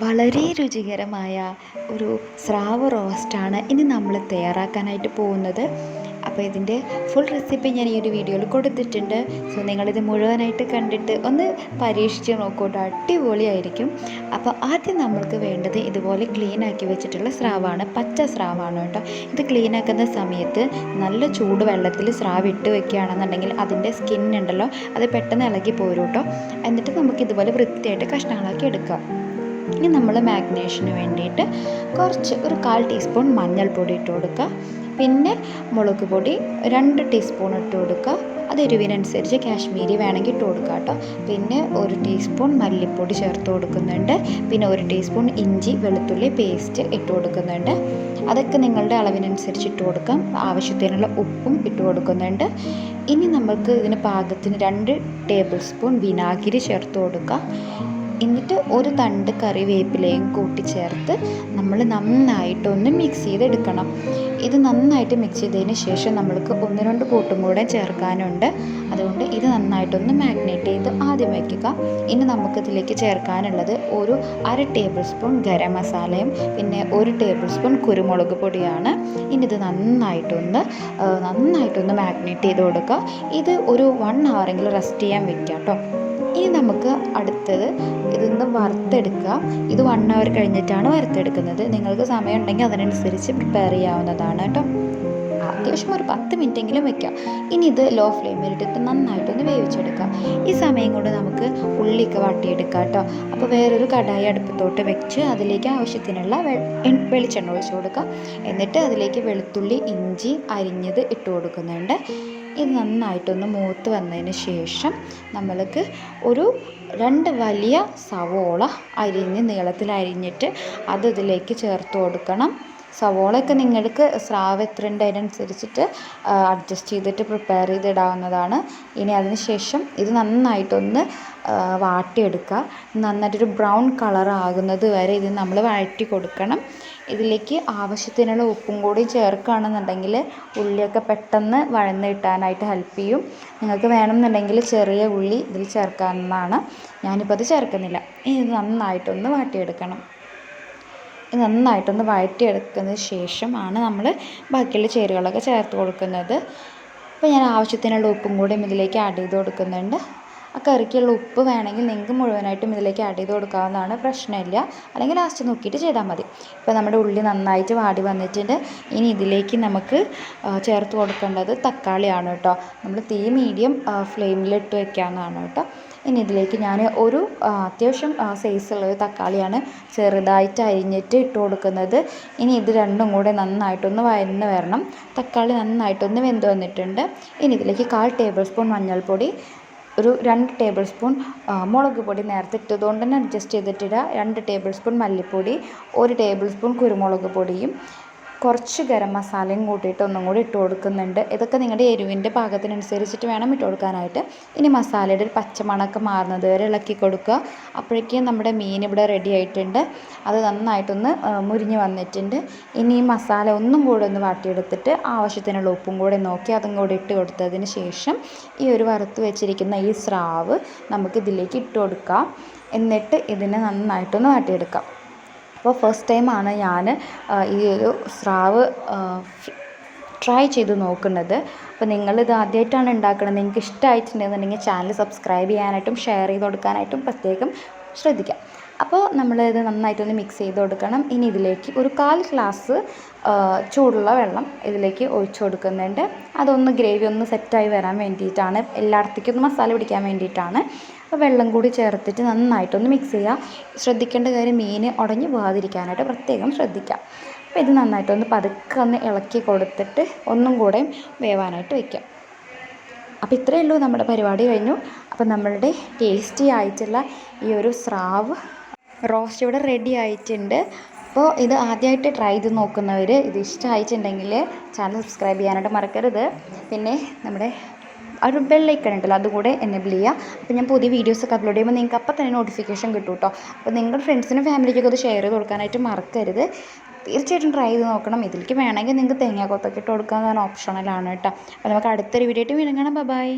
വളരെ രുചികരമായ ഒരു സ്രാവ് റോസ്റ്റാണ് ഇനി നമ്മൾ തയ്യാറാക്കാനായിട്ട് പോകുന്നത്. അപ്പോൾ ഇതിന്റെ ഫുൾ റെസിപ്പി ഞാൻ ഈ ഒരു വീഡിയോയിൽ കൊടുത്തിട്ടുണ്ട്. സോ നിങ്ങളിത് മുഴുവനായിട്ട് കണ്ടിട്ട് ഒന്ന് പരീക്ഷിച്ച് നോക്കൂ കേട്ടോ അടിപൊളിയായിരിക്കും. അപ്പോൾ ആദ്യം നമ്മൾക്ക് വേണ്ടത് ഇതുപോലെ ക്ലീൻ ആക്കി വെച്ചിട്ടുള്ള സ്രാവാണ്. പച്ച സ്രാവാണ് കേട്ടോ. ഇത് ക്ലീൻ ആക്കുന്ന സമയത്ത് നല്ല ചൂട് വെള്ളത്തിൽ സ്രാവ് ഇട്ട് വെക്കുകയാണെന്നുണ്ടെങ്കിൽ അതിന്റെ സ്കിൻ ഉണ്ടല്ലോ അത് പെട്ടെന്ന് ഇളകി പോരും കേട്ടോ എന്നിട്ട് നമുക്ക് ഇതുപോലെ വൃത്തിയായിട്ട് കഷ്ണങ്ങളാക്കി എടുക്കാം. ഇനി നമ്മൾ മാഗ്നേഷന് വേണ്ടിയിട്ട് കുറച്ച് ഒരു കാൽ ടീസ്പൂൺ മഞ്ഞൾപ്പൊടി ഇട്ട് കൊടുക്കുക. പിന്നെ മുളക് പൊടി രണ്ട് ടീസ്പൂൺ ഇട്ട് കൊടുക്കുക. അത് എരിവിനനുസരിച്ച് കാശ്മീരി വേണമെങ്കിൽ ഇട്ട് കൊടുക്കുക കേട്ടോ. പിന്നെ ഒരു ടീസ്പൂൺ മല്ലിപ്പൊടി ചേർത്ത് കൊടുക്കുന്നുണ്ട്. പിന്നെ ഒരു ടീസ്പൂൺ ഇഞ്ചി വെളുത്തുള്ളി പേസ്റ്റ് ഇട്ട് കൊടുക്കുന്നുണ്ട്. അതൊക്കെ നിങ്ങളുടെ അളവിനനുസരിച്ച് ഇട്ട് കൊടുക്കാം. ആവശ്യത്തിനുള്ള ഉപ്പും ഇട്ട് കൊടുക്കുന്നുണ്ട്. ഇനി നമുക്ക് ഇതിന് പാകത്തിന് രണ്ട് ടേബിൾ സ്പൂൺ വിനാഗിരി ചേർത്ത് കൊടുക്കാം. എന്നിട്ട് ഒരു തണ്ട് കറിവേപ്പിലയും കൂട്ടി ചേർത്ത് നമ്മൾ നന്നായിട്ടൊന്ന് മിക്സ് ചെയ്തെടുക്കണം. ഇത് നന്നായിട്ട് മിക്സ് ചെയ്തതിന് ശേഷം നമ്മൾക്ക് ഒന്ന് രണ്ട് കൂട്ടും കൂടെ ചേർക്കാനുണ്ട്. അതുകൊണ്ട് ഇത് നന്നായിട്ടൊന്ന് മാഗ്നേറ്റ് ചെയ്ത് ആദ്യം വയ്ക്കുക ഇനി നമുക്കിതിലേക്ക് ചേർക്കാനുള്ളത് ഒരു അര ടേബിൾ സ്പൂൺ ഗരം മസാലയും പിന്നെ ഒരു ടേബിൾ സ്പൂൺ കുരുമുളക് പൊടിയാണ്. ഇനി ഇത് നന്നായിട്ടൊന്ന് നന്നായിട്ടൊന്ന് മാഗ്നേറ്റ് ചെയ്ത് കൊടുക്കുക. ഇത് ഒരു വൺ അവറെങ്കിലും റെസ്റ്റ് ചെയ്യാൻ വെക്കാം കേട്ടോ ഇനി നമുക്ക് അടുത്തത് ഇതൊന്ന് വറുത്തെടുക്കുക. ഇത് വൺ അവർ കഴിഞ്ഞിട്ടാണ് വറുത്തെടുക്കുന്നത്. നിങ്ങൾക്ക് സമയം ഉണ്ടെങ്കിൽ അതിനനുസരിച്ച് പ്രിപ്പയർ ചെയ്യാവുന്നതാണ് കേട്ടോ. അത്യാവശ്യം ഒരു പത്ത് മിനിറ്റെങ്കിലും വെക്കാം. ഇനി ഇത് ലോ ഫ്ലെയിമിലിട്ടിട്ട് നന്നായിട്ടൊന്ന് വേവിച്ചെടുക്കാം. ഈ സമയം കൊണ്ട് നമുക്ക് ഉള്ളിയൊക്കെ വാട്ടിയെടുക്കാം കേട്ടോ. അപ്പോൾ വേറൊരു കടായി അടുപ്പത്തോട്ട് വെച്ച് അതിലേക്ക് ആവശ്യത്തിനുള്ള വെളിച്ചെണ്ണ ഒഴിച്ചു കൊടുക്കാം. എന്നിട്ട് അതിലേക്ക് വെളുത്തുള്ളി ഇഞ്ചി അരിഞ്ഞത് ഇട്ട് കൊടുക്കുന്നുണ്ട്. ഇത് നന്നായിട്ടൊന്ന് മൂത്ത് വന്നതിന് ശേഷം നമ്മൾക്ക് ഒരു രണ്ട് വലിയ സവോള അരിഞ്ഞ് നീളത്തിൽ അരിഞ്ഞിട്ട് അത് ഇതിലേക്ക് ചേർത്ത് കൊടുക്കണം. സവോളയൊക്കെ നിങ്ങൾക്ക് സ്രാവ് എത്ര ഉണ്ട് അതിനനുസരിച്ചിട്ട് അഡ്ജസ്റ്റ് ചെയ്തിട്ട് പ്രിപ്പയർ ചെയ്തിടാവുന്നതാണ്. ഇനി അതിന് ശേഷം ഇത് നന്നായിട്ടൊന്ന് വാട്ടിയെടുക്കുക. നന്നായിട്ടൊരു ബ്രൗൺ കളർ ആകുന്നത് വരെ ഇത് നമ്മൾ വഴറ്റി കൊടുക്കണം. ഇതിലേക്ക് ആവശ്യത്തിനുള്ള ഉപ്പും കൂടി ചേർക്കുകയാണെന്നുണ്ടെങ്കിൽ ഉള്ളിയൊക്കെ പെട്ടെന്ന് വഴന്ന് കിട്ടാനായിട്ട് ഹെൽപ്പ് ചെയ്യും. നിങ്ങൾക്ക് വേണമെന്നുണ്ടെങ്കിൽ ചെറിയ ഉള്ളി ഇതിൽ ചേർക്കാവുന്നതാണ്. ഞാനിപ്പോൾ അത് ചേർക്കുന്നില്ല. ഇനി ഇത് നന്നായിട്ടൊന്ന് വാട്ടിയെടുക്കണം നന്നായിട്ടൊന്ന് വഴറ്റിയെടുക്കുന്നതിന് ശേഷമാണ് നമ്മൾ ബാക്കിയുള്ള ചേരുവകളൊക്കെ ചേർത്ത് കൊടുക്കുന്നത്. അപ്പോൾ ഞാൻ ആവശ്യത്തിനുള്ള ഉപ്പും കൂടി ഇതിലേക്ക് ആഡ് ചെയ്ത് കൊടുക്കുന്നുണ്ട്. ആ കറിക്കുള്ള ഉപ്പ് വേണമെങ്കിൽ നിങ്ങൾക്ക് മുഴുവനായിട്ടും ഇതിലേക്ക് ആഡ് ചെയ്ത് കൊടുക്കാവുന്നതാണ്. പ്രശ്നമില്ല. അല്ലെങ്കിൽ ലാസ്റ്റ് നോക്കിയിട്ട് ചെയ്താൽ മതി. ഇപ്പോൾ നമ്മുടെ ഉള്ളി നന്നായിട്ട് വാടി വന്നിട്ടുണ്ട്. ഇനി ഇതിലേക്ക് നമുക്ക് ചേർത്ത് കൊടുക്കേണ്ടത് തക്കാളിയാണ് കേട്ടോ. നമ്മൾ തീ മീഡിയം ഫ്ലെയിമിലിട്ട് വെക്കാവുന്നതാണ് കേട്ടോ. ഇനി ഇതിലേക്ക് ഞാൻ ഒരു അത്യാവശ്യം സൈസുള്ള ഒരു തക്കാളിയാണ് ചെറുതായിട്ട് അരിഞ്ഞിട്ട് ഇട്ട് കൊടുക്കുന്നത്. ഇനി ഇത് രണ്ടും കൂടെ നന്നായിട്ടൊന്ന് വഴന്ന് വരണം. തക്കാളി നന്നായിട്ടൊന്ന് വെന്ത് വന്നിട്ടുണ്ട്. ഇനി ഇതിലേക്ക് കാൽ ടേബിൾ സ്പൂൺ മഞ്ഞൾപ്പൊടി ഒരു രണ്ട് ടേബിൾ സ്പൂൺ മുളക് പൊടി നേരത്തെ ഇട്ടതുകൊണ്ട് തന്നെ അഡ്ജസ്റ്റ് ചെയ്തിട്ടിടുക. രണ്ട് ടേബിൾ സ്പൂൺ മല്ലിപ്പൊടി ഒരു ടേബിൾ സ്പൂൺ കുരുമുളക് പൊടിയും കുറച്ച് ഗരം മസാലയും കൂട്ടിയിട്ട് ഒന്നും കൂടി ഇട്ട് കൊടുക്കുന്നുണ്ട്. ഇതൊക്കെ നിങ്ങളുടെ എരിവിന്റെ പാകത്തിനനുസരിച്ചിട്ട് വേണം ഇട്ട് കൊടുക്കാനായിട്ട്. ഇനി മസാലയുടെ ഒരു പച്ചമണമൊക്കെ മാറുന്നത് വരെ ഇളക്കി കൊടുക്കുക. അപ്പോഴേക്കും നമ്മുടെ മീൻ ഇവിടെ റെഡി ആയിട്ടുണ്ട്. അത് നന്നായിട്ടൊന്ന് മുരിഞ്ഞ് വന്നിട്ടുണ്ട്. ഇനി ഈ മസാല ഒന്നും കൂടെ ഒന്ന് വാട്ടിയെടുത്തിട്ട് ആവശ്യത്തിനുള്ള ഉപ്പും കൂടെ നോക്കി അതും കൂടി ഇട്ട് കൊടുത്തതിന് ശേഷം ഈ ഒരു വറുത്ത് വെച്ചിരിക്കുന്ന ഈ സ്രാവ് നമുക്ക് ഇതിലേക്ക് ഇട്ട് കൊടുക്കാം. എന്നിട്ട് ഇതിനെ നന്നായിട്ടൊന്ന് വാട്ടിയെടുക്കാം. അപ്പോൾ ഫസ്റ്റ് ടൈമാണ് ഞാൻ ഈ ഒരു സ്രാവ് ട്രൈ ചെയ്ത് നോക്കുന്നത്. അപ്പോൾ നിങ്ങളിത് ആദ്യമായിട്ടാണ് ഉണ്ടാക്കുന്നത്. നിങ്ങൾക്ക് ഇഷ്ടമായിട്ടുണ്ടെന്നുണ്ടെങ്കിൽ ചാനൽ സബ്സ്ക്രൈബ് ചെയ്യാനായിട്ടും ഷെയർ ചെയ്ത് കൊടുക്കാനായിട്ടും പ്രത്യേകം ശ്രദ്ധിക്കാം. അപ്പോൾ നമ്മൾ നമ്മളിത് നന്നായിട്ടൊന്ന് മിക്സ് ചെയ്ത് കൊടുക്കണം. ഇനി ഇതിലേക്ക് ഒരു കാൽ ഗ്ലാസ് ചൂടുള്ള വെള്ളം ഇതിലേക്ക് ഒഴിച്ചു കൊടുക്കുന്നുണ്ട്. അതൊന്ന് ഗ്രേവി ഒന്ന് സെറ്റായി വരാൻ വേണ്ടിയിട്ടാണ്. എല്ലായിടത്തേക്കും മസാല പിടിക്കാൻ വേണ്ടിയിട്ടാണ്. അപ്പോൾ വെള്ളം കൂടി ചേർത്തിട്ട് നന്നായിട്ടൊന്ന് മിക്സ് ചെയ്യുക ശ്രദ്ധിക്കേണ്ട കാര്യം മീൻ ഉടഞ്ഞു പോകാതിരിക്കാനായിട്ട് പ്രത്യേകം ശ്രദ്ധിക്കുക അപ്പോൾ ഇത് നന്നായിട്ടൊന്ന് പതുക്കെ ഒന്ന് ഇളക്കി കൊടുത്തിട്ട് ഒന്നും കൂടെ വേവാനായിട്ട് വയ്ക്കാം അപ്പോൾ ഇത്രയേ ഉള്ളൂ നമ്മുടെ പരിപാടി കഴിഞ്ഞു. അപ്പോൾ നമ്മളുടെ ടേസ്റ്റി ആയിട്ടുള്ള ഈ ഒരു സ്രാവ് റോസ്റ്റ് ഇവിടെ റെഡി ആയിട്ടുണ്ട്. അപ്പോൾ ഇത് ആദ്യമായിട്ട് ട്രൈ ചെയ്ത് നോക്കുന്നവർ ഇത് ഇഷ്ടമായിട്ടുണ്ടെങ്കിൽ ചാനൽ സബ്സ്ക്രൈബ് ചെയ്യാനായിട്ട് മറക്കരുത്. പിന്നെ നമ്മുടെ ഒരു ബെല്ലൈക്കൺ ഉണ്ടല്ലോ അതുകൂടെ എനേബിൾ ചെയ്യുക. അപ്പോൾ ഞാൻ പുതിയ വീഡിയോസൊക്കെ അപ്ലോഡ് ചെയ്യുമ്പോൾ നിങ്ങൾക്ക് അപ്പം തന്നെ നോട്ടിഫിക്കേഷൻ കിട്ടും കേട്ടോ അപ്പോൾ നിങ്ങളുടെ ഫ്രണ്ട്സിനും ഫാമിലിക്കൊക്കെ അത് ഷെയർ ചെയ്ത് കൊടുക്കാനായിട്ട് മറക്കരുത്. തീർച്ചയായിട്ടും ട്രൈ ചെയ്ത് നോക്കണം. ഇതിലേക്ക് വേണമെങ്കിൽ നിങ്ങൾക്ക് തേങ്ങാക്കൊത്തൊക്കെ ഇട്ട് കൊടുക്കാൻ ഓപ്ഷണലാണ് കേട്ടോ അപ്പോൾ നമുക്ക് അടുത്തൊരു വീഡിയോ ആയിട്ട് വീണ്ടും കാണാം. ബൈ